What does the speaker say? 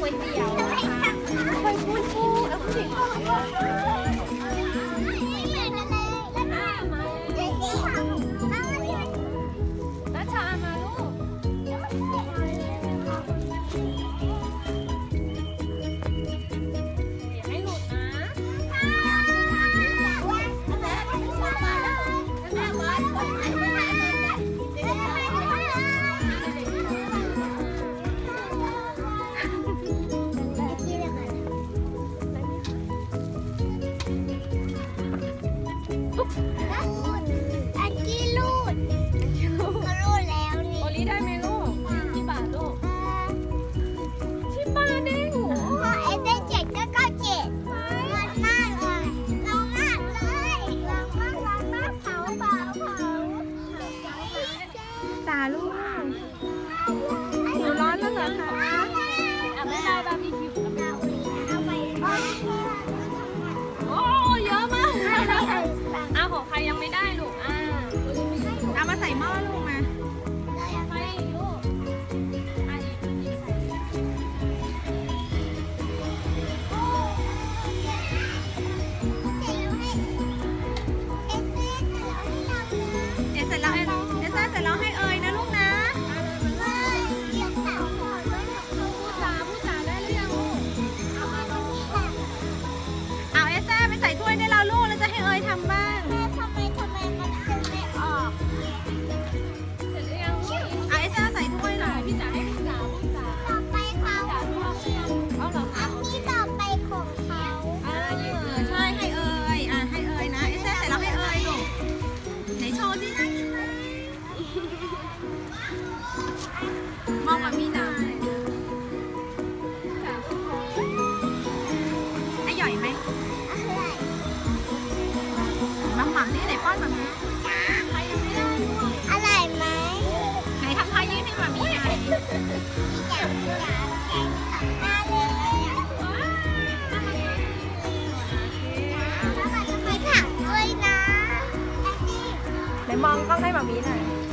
ก๋วยเตี๋ยวนะคะไปพูดพูด จ้าลูกหนูร้อนแล้วเหรอคะอะไม่ได้บาร์บีคิวโอ้เยอะมากอะของใครยังไม่ได้ มองมามีน่อยอร่อยไหมมัมม่ำนี่ไหนป้อนมัมมี่ใครยังไม่ได้ลูกไหนทำท่ายืนให้มัมมี่หน่อยไหนมองกล้องให้มัมมี่หน่อย